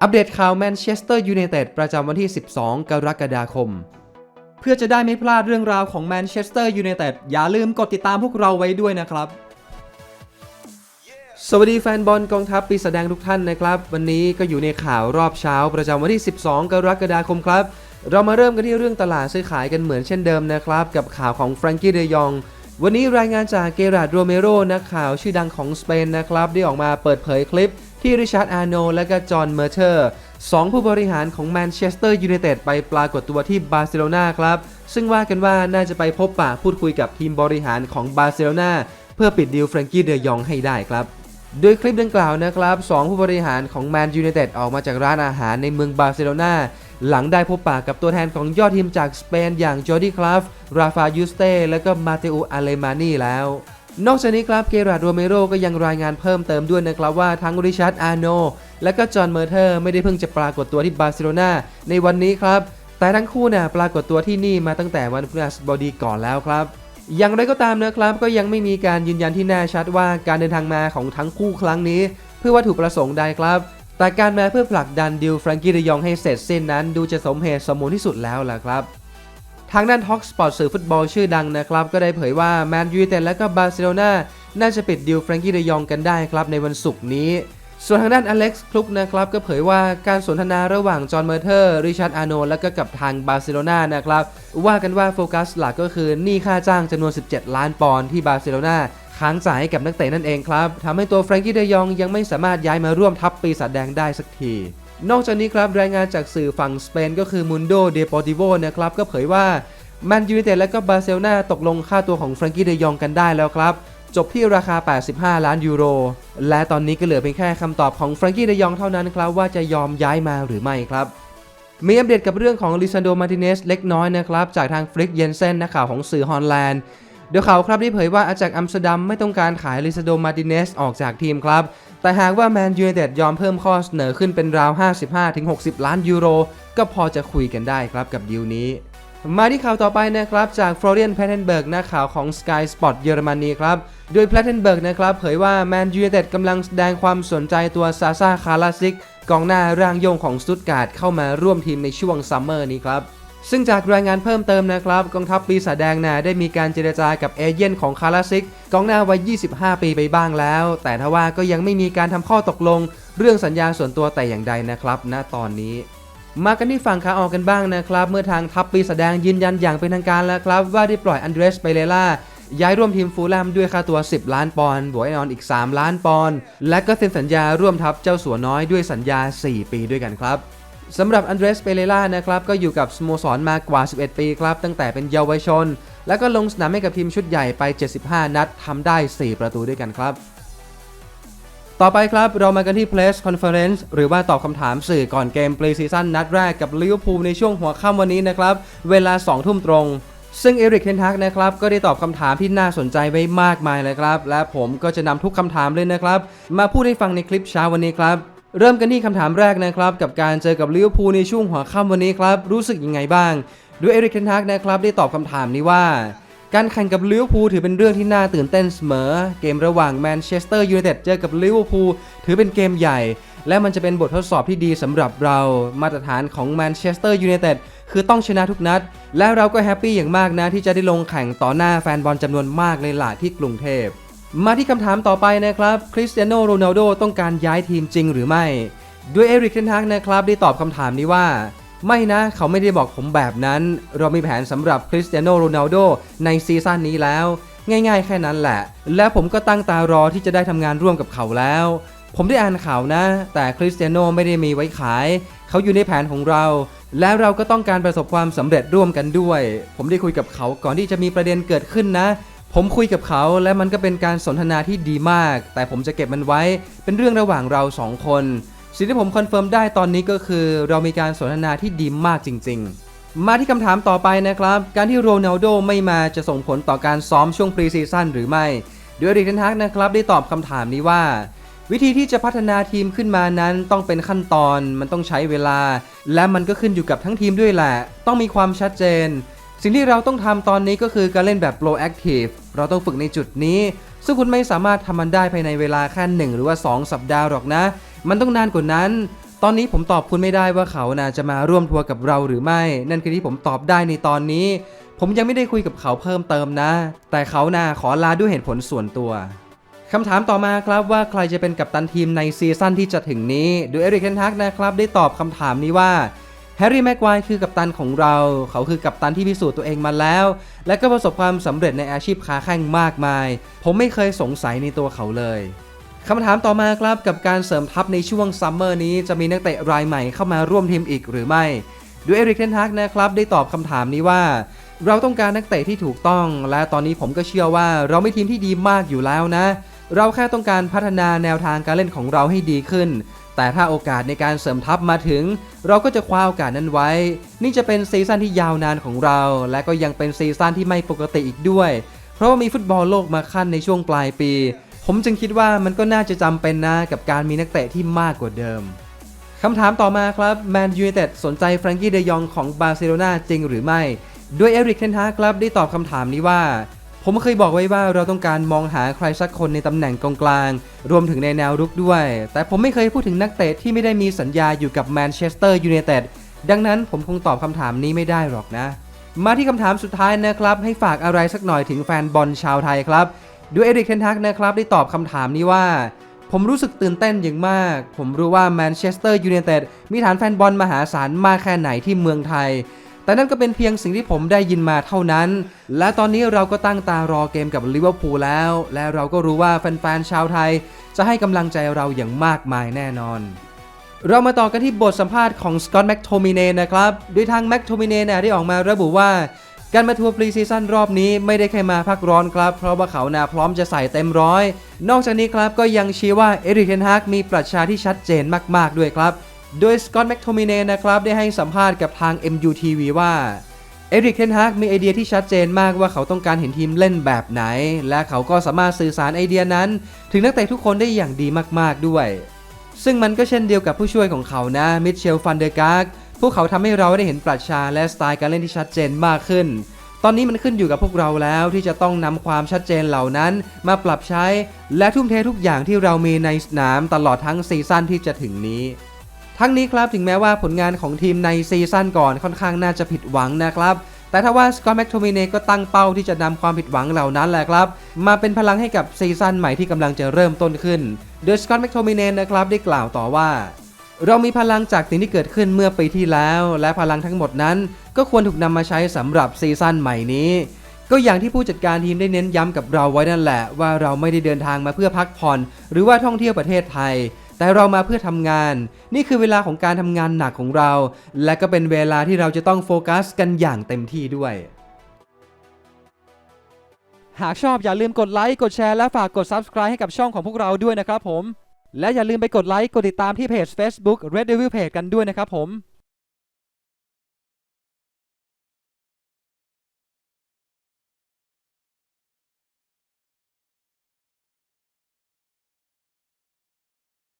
อัปเดตข่าวแมนเชสเตอร์ยูไนเต็ดประจำวันที่ 12 กรกฎาคม เพื่อจะได้ไม่พลาดเรื่องราวของแมนเชสเตอร์ยูไนเต็ดอย่าลืมกดติดตามพวกเราไว้ด้วยนะครับ สวัสดีแฟนบอลกองทัพปีแสดงทุกท่านนะครับ วันนี้ก็อยู่ในข่าวรอบเช้าประจำวันที่ 12 กรกฎาคมครับ เรามาเริ่มกันที่เรื่องตลาดซื้อขายกันเหมือนเช่นเดิมนะครับ กับข่าวของแฟรงกี้เดยองวันนี้รายงานจากเกราดโรเมโรนักข่าวชื่อดังของสเปนนะครับได้ออกมาเปิดเผยคลิป ที่ริชาร์ดอาร์โนและก็จอห์นเมอร์เทอร์สองผู้บริหารของแมนเชสเตอร์ยูไนเต็ดไปปรากฏตัวที่บาร์เซโลนาครับ ซึ่งว่ากันว่าน่าจะไปพบปะพูดคุยกับทีมบริหารของบาร์เซโลนาเพื่อปิดดีลแฟรงกี้เดยองให้ได้ครับโดยคลิปดังกล่าวนะครับสองผู้บริหารของแมนยูไนเต็ดออกมาจากร้านอาหารในเมืองบาร์เซโลนาหลังได้พบปะกับตัวแทนของยอดทีมจากสเปนอย่างจอร์ดี้คลาฟ ราฟายูสเต้ และก็มาเตโออาเลมานีแล้ว นอกจากนี้ครับเกราดโรเมโรก็ยังรายงานเพิ่มเติมด้วยนะครับว่าทั้งริชาร์ดอาร์โนและก็จอห์นเมอร์เทอร์ไม่ได้เพิ่งจะปรากฏตัวที่บาร์เซโลนาในวันนี้ครับ แต่ทั้งคู่น่ะปรากฏตัวที่นี่มาตั้งแต่วันพฤหัสบดีก่อนแล้วครับ อย่างไรก็ตามนะครับ ก็ยังไม่มีการยืนยันที่แน่ชัดว่าการเดินทางมาของทั้งคู่ครั้งนี้ เพื่อวัตถุประสงค์ใดครับ แต่การมาเพื่อผลักดันดิวแฟรงกี้เดยองให้เสร็จสิ้นนั้น ดูจะสมเหตุสมผลที่สุดแล้วล่ะครับ ทางด้านท็อกสปอร์ตสื่อฟุตบอลชื่อดังนะครับ ก็ได้เผยว่าแมนยูเต็ดและก็บาร์เซโลนาน่าจะปิดดิวแฟรงกี้เดยองกันได้ครับในวันศุกร์นี้ ส่วนทางด้านอเล็กซ์คลุกนะครับก็เผยว่าการสนทนาระหว่างจอห์นเมอร์เทอร์ ริชาร์ดอาร์โนและก็กับทางบาร์เซโลนานะครับว่ากันว่าโฟกัสหลักก็คือหนี้ค่าจ้างจำนวน 17 ล้านปอนด์ที่บาร์เซโลนาค้างจ่ายให้กับนักเตะนั่นเองครับทำให้ตัวแฟรงกี้เดยองยังไม่สามารถย้ายมาร่วมทัพปีศาจแดงได้สักที นอกจากนี้ครับรายงานจากสื่อฝั่งสเปนก็คือมุนโดเดปอติโวนะครับก็เผยว่าแมนยูไนเต็ดและก็บาร์เซโลนาตกลงค่าตัวของแฟรงกี้เดยองกันได้แล้วครับจบที่ราคา 85 ล้านยูโร และตอนนี้ก็เหลือเพียงแค่คำตอบของแฟรงกี้เดยองเท่านั้นครับว่าจะยอมย้ายมาหรือไม่ครับมีอัปเดตกับเรื่องของลิซันโดมาติเนสเล็กน้อยนะครับจากทางฟริกเยนเซนนักข่าวของสื่อฮอลแลนด์เดี๋ยวเขาครับได้เผยว่าอาจากอัมสเตอร์ดัมไม่ต้องการขายลิซันโดมาติเนสออกจากทีมครับ แต่หากว่าแมนยูไนเต็ดยอมเพิ่มข้อเสนอขึ้นเป็นราว 55-60 ล้านยูโร ก็พอจะคุยกันได้ครับกับดีลนี้ มาที่ข่าวต่อไปนะครับจากฟลอเรียนแพทเทนเบิร์กนักข่าวของ Sky Sport เยอรมนีครับ โดยแพทเทนเบิร์กนะครับเผยว่าแมนยูไนเต็ดกำลังแสดงความสนใจตัวซาซาคาราซิกกองหน้าร่างโยงของสตุตการ์ดเข้ามาร่วมทีมในช่วงซัมเมอร์นี้ครับ ซึ่งจากรายงานเพิ่มเติมนะครับกองทัพปีศาจแดงนาได้มีการเจรจากับเอเย่นของคาราซิกกองหน้าวัย 25 ปีไปบ้างแล้ว แต่ทว่าก็ยังไม่มีการทำข้อตกลง เรื่องสัญญาส่วนตัวแต่อย่างใดนะครับ ณตอนนี้ มากันที่ฝั่งขาออกกันบ้างนะครับ เมื่อทางทัพปีแสดงยืนยันอย่างเป็นทางการแล้วครับ ว่าได้ปล่อยอันเดรสไปเลล่าย้ายร่วมทีมฟูลแลมด้วยค่าตัว 10 ล้านปอนด์บวกไอออนอีก 3 ล้านปอนด์และก็เซ็นสัญญาร่วมทัพเจ้าสัวน้อยด้วยสัญญา 4 ปีด้วยกันครับ สำหรับอันเดรสเปเรล่านะครับก็อยู่กับสโมสรมากว่า 11 ปีครับ ตั้งแต่เป็นเยาวชน แล้วก็ลงสนามให้กับทีมชุดใหญ่ไป 75 นัดทำได้ 4 ประตูด้วยกันครับ ต่อไปครับเรามากันที่ Press Conference หรือว่าตอบคำถามสื่อก่อนเกม Pre Season นัดแรกกับลิเวอร์พูลในช่วงหัวค่ำวันนี้นะครับเวลา 2 ทุ่มตรงซึ่งเอริกเทนทักนะครับก็ได้ตอบคำถามที่น่าสนใจไว้มากมายเลยครับ และผมก็จะนำทุกคำถามเลยนะครับ มาพูดให้ฟังในคลิปเช้าวันนี้ครับ เริ่มกันที่คำถามแรกนะครับ กับการเจอกับลิเวอร์พูลในช่วงหัวค่ำวันนี้ครับ รู้สึกยังไงบ้างด้วยเอริกเทนทักนะครับได้ตอบคำถามนี้ว่า การแข่งกับลิเวอร์พูลถือเป็นเรื่องที่น่าตื่นเต้นเสมอ เกมระหว่างแมนเชสเตอร์ยูไนเต็ดเจอกับลิเวอร์พูลถือเป็นเกมใหญ่ และมันจะเป็นบททดสอบที่ดีสำหรับเรา มาตรฐานของแมนเชสเตอร์ยูไนเต็ดคือต้องชนะทุกนัด และเราก็แฮปปี้อย่างมากนะที่จะได้ลงแข่งต่อหน้าแฟนบอลจำนวนมากเลยล่ะที่กรุงเทพ มาที่คำถามต่อไปนะครับคริสเตียโนโรนัลโดต้องการย้ายทีมจริงหรือไม่ด้วยเอริกเทนฮากนะครับได้ตอบคำถามนี้ว่า ไม่นะเขาไม่ได้บอกผมแบบนั้น เรามีแผนสำหรับคริสเตียโนโรนัลโดในซีซั่นนี้แล้ว ง่ายๆ แค่นั้นแหละ และผมก็ตั้งตารอที่จะได้ทำงานร่วมกับเขาแล้ว ผมได้อ่านข่าวนะ แต่คริสเตียโนไม่ได้มีไว้ขาย เขาอยู่ในแผนของเรา และเราก็ต้องการประสบความสำเร็จร่วมกันด้วย ผมได้คุยกับเขาก่อนที่จะมีประเด็นเกิดขึ้นนะ ผมคุยกับเขาและมันก็เป็นการสนทนาที่ดีมาก แต่ผมจะเก็บมันไว้เป็นเรื่องระหว่างเราสองคน สิ่งที่ผมคอนเฟิร์มได้ตอนนี้ก็คือ เรามีการสนทนาที่ดีมากจริง ๆ มาที่คำถามต่อไปนะครับ การที่โรนัลโดไม่มาจะส่งผลต่อการซ้อมช่วงพรีซีซั่นหรือไม่โดยอริกเทนฮักนะครับได้ตอบคำถามนี้ว่า วิธีที่จะพัฒนาทีมขึ้นมานั้นต้องเป็นขั้นตอน มันต้องใช้เวลา และมันก็ขึ้นอยู่กับทั้งทีมด้วยแหละ ต้องมีความชัดเจน สิ่งที่เราต้องทำตอนนี้ก็คือการเล่นแบบ proactive เราต้องฝึกในจุดนี้ ซึ่งคุณไม่สามารถทำมันได้ภายในเวลาแค่หนึ่งหรือว่า 2 สัปดาห์หรอกนะ มันต้องนานกว่านั้น ตอนนี้ผมตอบคุณไม่ได้ว่าเขาน่าจะมาร่วมทัวร์กับเราหรือไม่ นั่นคือที่ผมตอบได้ในตอนนี้ ผมยังไม่ได้คุยกับเขาเพิ่มเติมนะ แต่เขาน่าขอลาด้วยเหตุผลส่วนตัวคำถามต่อมาครับว่าใครจะเป็นกัปตันทีมในซีซั่นที่จะถึงนี้โดยเอริกเทนทักนะครับได้ตอบคำถามนี้ว่า แฮร์รี่แม็กควายคือกัปตันของเรา เขาคือกัปตันที่พิสูจน์ตัวเองมาแล้ว และก็ประสบความสำเร็จในอาชีพค้าแข่งมากมาย ผมไม่เคยสงสัยในตัวเขาเลยคำถามต่อมาครับกับการเสริมทัพในช่วงซัมเมอร์นี้จะมีนักเตะรายใหม่เข้ามาร่วมทีมอีกหรือไม่โดยเอริกเทนทักนะครับได้ตอบคำถามนี้ว่า เราต้องการนักเตะที่ถูกต้อง และตอนนี้ผมก็เชื่อว่าเราไม่ทีมที่ดีมากอยู่แล้วนะ เราแค่ต้องการพัฒนาแนวทางการเล่นของเราให้ดีขึ้น แต่ถ้าโอกาสในการเสริมทัพมาถึง เราก็จะคว้าโอกาสนั้นไว้ นี่จะเป็นซีซั่นที่ยาวนานของเรา และก็ยังเป็นซีซั่นที่ไม่ปกติอีกด้วย เพราะว่ามีฟุตบอลโลกมาขั้นในช่วงปลายปี ผมจึงคิดว่ามันก็น่าจะจำเป็นนะกับการมีนักเตะที่มากกว่าเดิมคำถามต่อมาครับแมนยูไนเต็ดสนใจแฟรงกี้เดยองของบาร์เซโลนาจริงหรือไม่ ด้วยเอริกเทนฮาครับได้ตอบคำถามนี้ว่า ผมเคยบอกไว้ว่าเราต้องการมองหาใครสักคนในตำแหน่งกองกลาง รวมถึงในแนวรุกด้วย แต่ผมไม่เคยพูดถึงนักเตะที่ไม่ได้มีสัญญาอยู่กับแมนเชสเตอร์ยูไนเต็ดดังนั้นผมคงตอบคำถามนี้ไม่ได้หรอกนะ มาที่คำถามสุดท้ายนะครับ ให้ฝากอะไรสักหน่อยถึงแฟนบอลชาวไทยครับด้วยเอริกเทนทักนะครับได้ตอบคำถามนี้ว่า ผมรู้สึกตื่นเต้นอย่างมาก ผมรู้ว่าแมนเชสเตอร์ยูไนเต็ดมีฐานแฟนบอลมหาศาลมากแค่ไหนที่เมืองไทย แต่นั่นก็เป็นเพียงสิ่งที่ผมได้ยินมาเท่านั้น และตอนนี้เราก็ตั้งตารอเกมกับลิเวอร์พูลแล้ว และเราก็รู้ว่าแฟนๆชาวไทย จะให้กำลังใจเราอย่างมากมายแน่นอน เรามาต่อกันที่บทสัมภาษณ์ของสกอตต์แม็กโทมิเนนะครับ โดยทางแม็กโทมิเนเนี่ยได้ออกมาระบุว่า การมาทัวร์ปรีซีซั่นรอบนี้ไม่ได้แค่มาพักร้อนครับ เพราะว่าเขานาพร้อมจะใส่เต็มร้อย นอกจากนี้ครับก็ยังชี้ว่าเอริกเทนฮากมีปรัชญาที่ชัดเจนมาก ๆด้วยครับ โดยสกอตแม็กโทมิเนนะครับได้ให้สัมภาษณ์กับทาง MUTV ว่าเอริกเทนฮากมีไอเดียที่ชัดเจนมากว่าเขาต้องการเห็นทีมเล่นแบบไหน และเขาก็สามารถสื่อสารไอเดียนั้น ถึงนักเตะทุกคนได้อย่างดีมากๆด้วย ซึ่งมันก็เช่นเดียวกับผู้ช่วยของเขานะมิเชลฟันเดอร์การ์กพวกเขาทำให้เราได้เห็นปรัชญาและสไตล์การเล่นที่ชัดเจนมากขึ้น ตอนนี้มันขึ้นอยู่กับพวกเราแล้วที่จะต้องนำความชัดเจนเหล่านั้น มาปรับใช้ และทุ่มเททุกอย่างที่เรามีในสนามตลอดทั้งซีซั่นที่จะถึงนี้ ทั้งนี้ครับถึงแม้ว่าผลงานของทีมในซีซั่นก่อนค่อนข้างน่าจะผิดหวังนะครับแต่ถ้าว่าสกอตแม็กโทมิเนก็ตั้งเป้าที่จะนำความผิดหวังเหล่านั้นแหละครับ มาเป็นพลังให้กับซีซั่นใหม่ที่กำลังจะเริ่มต้นขึ้น โดยสกอตแม็กโทมิเนนะครับได้กล่าวต่อว่า เรามีพลังจากสิ่งที่เกิดขึ้นเมื่อปีที่แล้ว และพลังทั้งหมดนั้น ก็ควรถูกนำมาใช้สำหรับซีซั่นใหม่นี้ ก็อย่างที่ผู้จัดการทีมได้เน้นย้ำกับเราไว้นั่นแหละ ว่าเราไม่ได้เดินทางมาเพื่อพักผ่อน หรือว่าท่องเที่ยวประเทศไทย แต่เรามาเพื่อทำงาน นี่คือเวลาของการทำงานหนักของเรา และก็เป็นเวลาที่เราจะต้องโฟกัสกันอย่างเต็มที่ด้วย หากชอบอย่าลืมกดไลค์กดแชร์และฝากกด Subscribe ให้กับช่องของพวกเราด้วยนะครับผม และอย่าลืมไปกดไลค์กดติดตามที่เพจ Facebook Red Devil Page กันด้วยนะครับผม